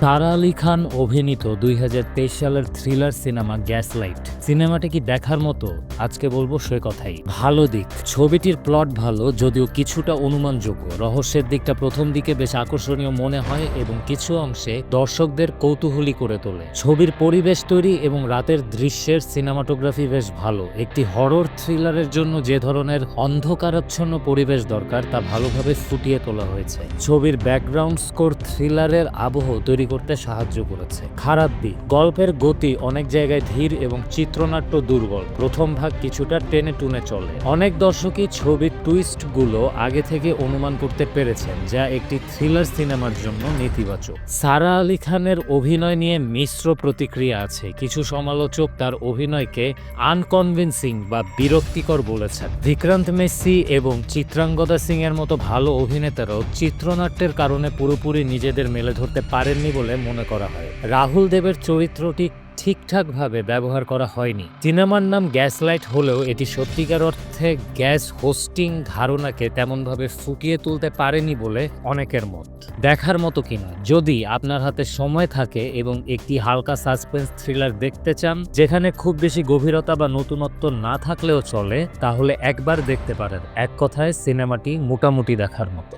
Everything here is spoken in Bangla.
সারা আলী খান অভিনীত দুই হাজার তেইশ সালের থ্রিলার সিনেমা গ্যাসলাইট সিনেমাটি কি দেখার মতো? আজকে বলব সে কথাই। ভালো দিক। ছবিটির প্লট ভালো, যদিও কিছুটা অনুমানযোগ্য। রহস্যের দিকটা প্রথম দিকে বেশ আকর্ষণীয় মনে হয় এবং কিছু অংশে দর্শকদের কৌতূহলী করে তোলে। ছবির পরিবেশ তৈরি এবং রাতের দৃশ্যের সিনেমাটোগ্রাফি বেশ ভালো। একটি হরর থ্রিলারের জন্য যে ধরনের অন্ধকারাচ্ছন্ন পরিবেশ দরকার, তা ভালোভাবে ফুটিয়ে তোলা হয়েছে। ছবির ব্যাকগ্রাউন্ড স্কোর থ্রিলারের আবহ তৈরি করতে সাহায্য করেছে। খারাপ দিক, গল্পের গতি অনেক জায়গায় ধীর এবং চিত্রনাট্য দুর্বল। প্রথম ভাগ কিছুটা টেনে টুনে চলে। অনেক দর্শকই ছবির টুইস্টগুলো আগে থেকে অনুমান করতে পেরেছেন, যা একটি থ্রিলার সিনেমার জন্য নেতিবাচক। সারা আলী খানের অভিনয় নিয়ে মিশ্র প্রতিক্রিয়া আছে। কিছু সমালোচক তার অভিনয়কে আনকনভিন্সিং বা বিরক্তিকর বলেছেন। বিক্রান্ত মেসি এবং চিত্রাঙ্গদা সিং এর মতো ভালো অভিনেতারাও চিত্রনাট্যের কারণে পুরোপুরি নিজেদের মেলে ধরতে পারেননি বলে মনে করা হয়। রাহুল দেবের চরিত্রটি ঠিকঠাকভাবে ব্যবহার করা হয়নি। সিনেমার নাম গ্যাসলাইট হলেও এটি সত্যিকার অর্থে গ্যাস হোস্টিং ধারণাকে তেমনভাবে ফুটিয়ে তুলতে পারেনি বলে অনেকের মত। দেখার মতো কিনা। যদি আপনার হাতে সময় থাকে এবং একটি হালকা সাসপেন্স থ্রিলার দেখতে চান, যেখানে খুব বেশি গভীরতা বা নতুনত্ব না থাকলেও চলে, তাহলে একবার দেখতে পারেন। এক কথায়, সিনেমাটি মোটামুটি দেখার মতো।